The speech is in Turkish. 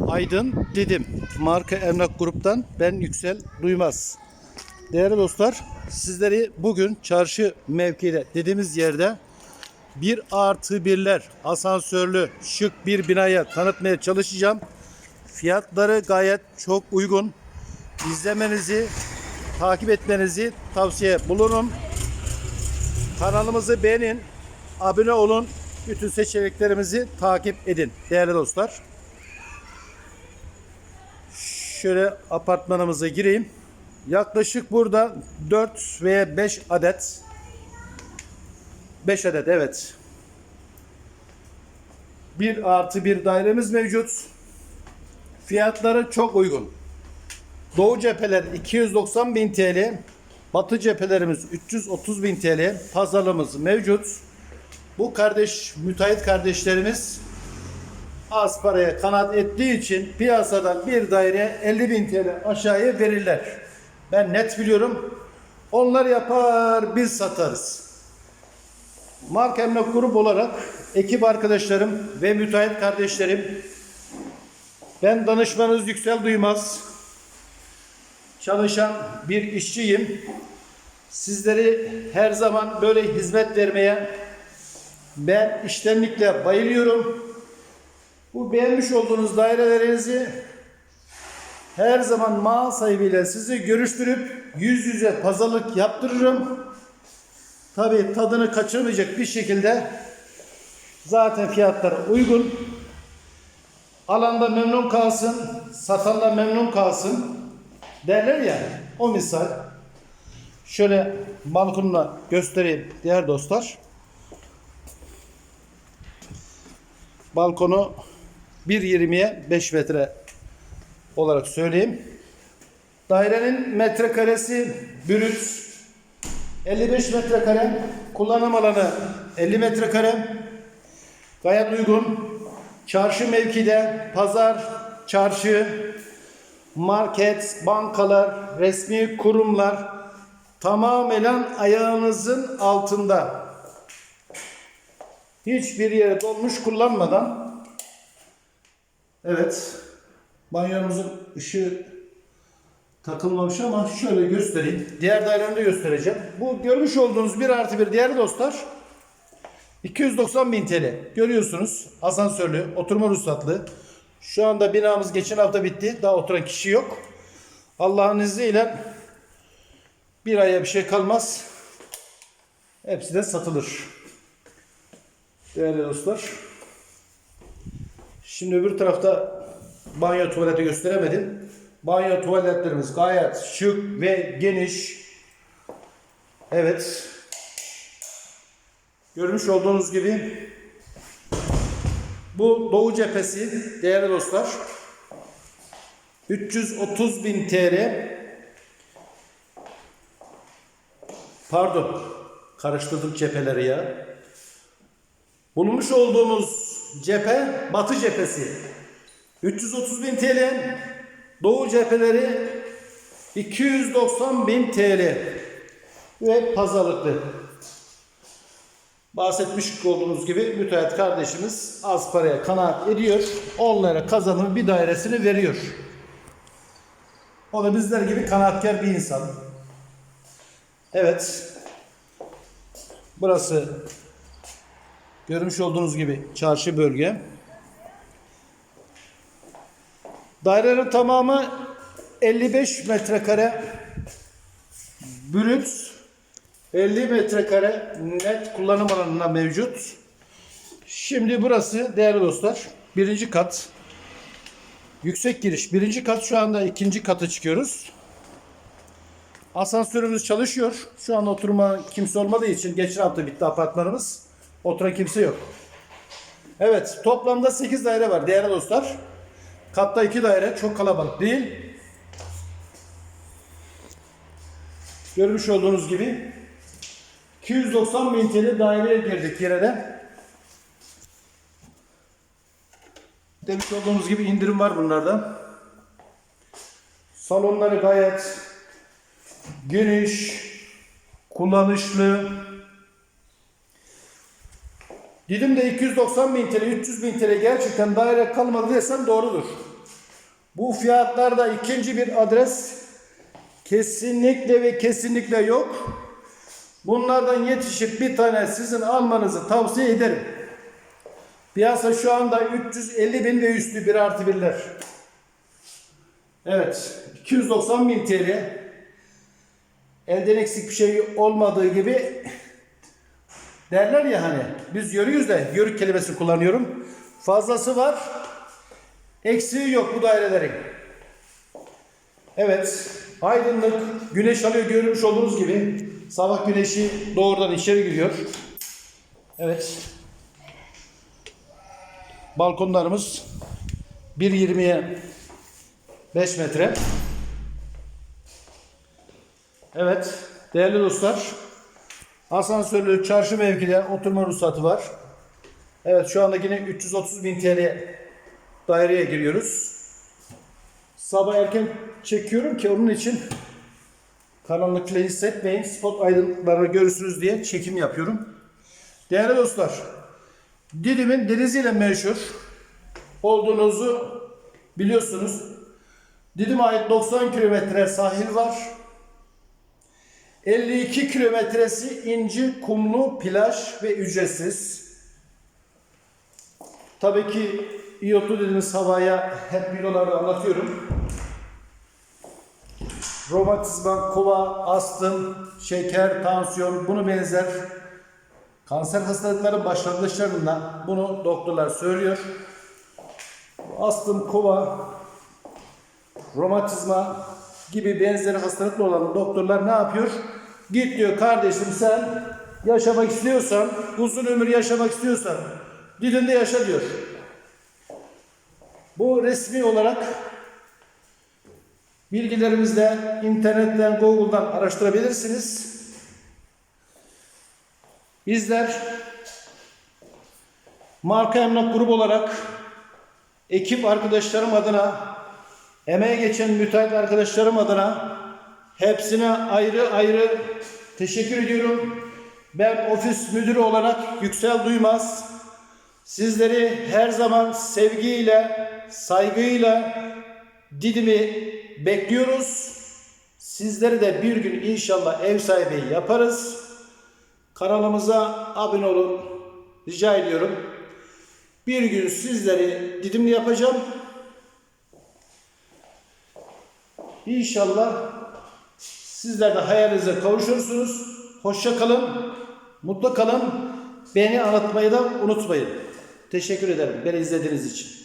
Aydın Didim. Marka Emlak Grup'tan ben Yüksel Duymaz. Değerli dostlar, sizleri bugün çarşı mevkiide dediğimiz yerde bir artı birler asansörlü şık bir binaya tanıtmaya çalışacağım. Fiyatları gayet çok uygun. İzlemenizi, takip etmenizi tavsiye bulunurum. Kanalımızı beğenin, abone olun, bütün seçeneklerimizi takip edin değerli dostlar. Şöyle apartmanımıza gireyim. Yaklaşık burada 4 veya 5 adet 5 adet evet. Bir artı bir dairemiz mevcut. Fiyatları çok uygun. Doğu cepheler 290 bin TL. Batı cephelerimiz 330 bin TL. Pazarlığımız mevcut. Bu kardeş, müteahhit kardeşlerimiz az paraya kanat ettiği için piyasadan bir daire 50 bin TL aşağıya verirler. Ben net biliyorum. Onlar yapar, biz satarız. Mark Emlak Grup olarak ekip arkadaşlarım ve müteahhit kardeşlerim ben danışmanınız Yüksel Duymaz. Çalışan bir işçiyim. Sizleri her zaman böyle hizmet vermeye ben iştenlikle bayılıyorum. Bu beğenmiş olduğunuz dairelerinizi her zaman mal sahibiyle sizi görüştürüp yüz yüze pazarlık yaptırırım. Tabi tadını kaçırmayacak bir şekilde zaten fiyatlar uygun. Alanda memnun kalsın, satan da memnun kalsın derler ya o misal. Şöyle balkonla göstereyim diğer dostlar. Balkonu 1.20'ye 5 metre olarak söyleyeyim. Dairenin metrekaresi brüt 55 metrekare, kullanım alanı 50 metrekare. Gayet uygun. Çarşı mevkide, pazar, çarşı, market, bankalar, resmi kurumlar tamamen ayağınızın altında. Hiçbir yere dolmuş kullanmadan Evet. Banyomuzun ışığı takılmamış ama şöyle göstereyim. Diğer dairemde göstereceğim. Bu görmüş olduğunuz bir artı bir diğer dostlar 290 bin TL. Görüyorsunuz asansörlü, oturma ruhsatlı. Şu anda binamız geçen hafta bitti. Daha oturan kişi yok. Allah'ın izniyle bir aya bir şey kalmaz. Hepsi de satılır. Değerli dostlar. Şimdi öbür tarafta banyo tuvaleti gösteremedim. Banyo tuvaletlerimiz gayet şık ve geniş. Evet. Görmüş olduğunuz gibi bu doğu cephesi değerli dostlar 330 bin TL pardon karıştırdım cepheleri ya bulunmuş olduğumuz cephe batı cephesi 330 bin TL doğu cepheleri 290 bin TL ve pazarlıklı bahsetmiş olduğumuz gibi müteahhit kardeşimiz az paraya kanaat ediyor. Onlara kazanın bir dairesini veriyor. O da bizler gibi kanaatkar bir insan. Evet. Burası görmüş olduğunuz gibi çarşı bölge. Dairenin tamamı 55 metrekare brüt 50 metrekare net kullanım alanına mevcut. Şimdi burası değerli dostlar birinci kat. Yüksek giriş birinci kat şu anda ikinci kata çıkıyoruz. Asansörümüz çalışıyor. Şu anda oturma kimse olmadığı için geçen hafta bitti apartmanımız. Oturan kimse yok. Evet toplamda 8 daire var değerli dostlar. Katta 2 daire çok kalabalık değil. Görmüş olduğunuz gibi 290 bin TL daireye girdik yine de. Demiş olduğumuz gibi indirim var bunlarda. Salonları gayet geniş, kullanışlı. Dedim de 290 bin TL, 300 bin TL gerçekten daire kalmadı desem doğrudur. Bu fiyatlarda ikinci bir adres kesinlikle ve kesinlikle yok. Bunlardan yetişip bir tane sizin almanızı tavsiye ederim. Piyasa şu anda 350 bin ve üstü bir artı birler. Evet 290 bin TL. Elden eksik bir şey olmadığı gibi derler ya hani biz yörüyüz de yörük kelimesini kullanıyorum. Fazlası var. Eksiği yok bu dairelerin. Evet. Aydınlık. Güneş alıyor görmüş olduğunuz gibi. Sabah güneşi doğrudan içeri giriyor. Evet. Balkonlarımız 1.20'ye 5 metre. Evet. Değerli dostlar. Asansörlü çarşı mevkide oturma ruhsatı var. Evet şu anda yine 330 bin TL daireye giriyoruz. Sabah erken çekiyorum ki onun için karanlıkla hissetmeyin. Spot aydınlıklarını görürsünüz diye çekim yapıyorum. Değerli dostlar, Didim'in deniziyle meşhur olduğunuzu biliyorsunuz. Didim'e ait 90 kilometre sahil var. 52 kilometresi inci, kumlu, plaj ve ücretsiz. Tabii ki iyotu dediğimiz havaya hep videolarda anlatıyorum. Romatizma, kova, astım, şeker, tansiyon bunu benzer kanser hastalıkları başlangıçlarında bunu doktorlar söylüyor. Astım, kova, romatizma gibi benzer hastalıklı olan doktorlar ne yapıyor? Git diyor kardeşim sen yaşamak istiyorsan, uzun ömür yaşamak istiyorsan dilinde yaşa diyor. Bu resmi olarak bilgilerimizde internetten, Google'dan araştırabilirsiniz. Bizler marka emlak grubu olarak ekip arkadaşlarım adına emeğe geçen müteahhit arkadaşlarım adına hepsine ayrı ayrı teşekkür ediyorum. Ben ofis müdürü olarak Yüksel Duymaz sizleri her zaman sevgiyle, saygıyla Didim'i bekliyoruz. Sizleri de bir gün inşallah ev sahibi yaparız. Kanalımıza abone olun. Rica ediyorum. Bir gün sizleri Didimli yapacağım. İnşallah sizler de hayalinize kavuşursunuz. Hoşça kalın, mutlu kalın. Beni anlatmayı da unutmayın. Teşekkür ederim beni izlediğiniz için.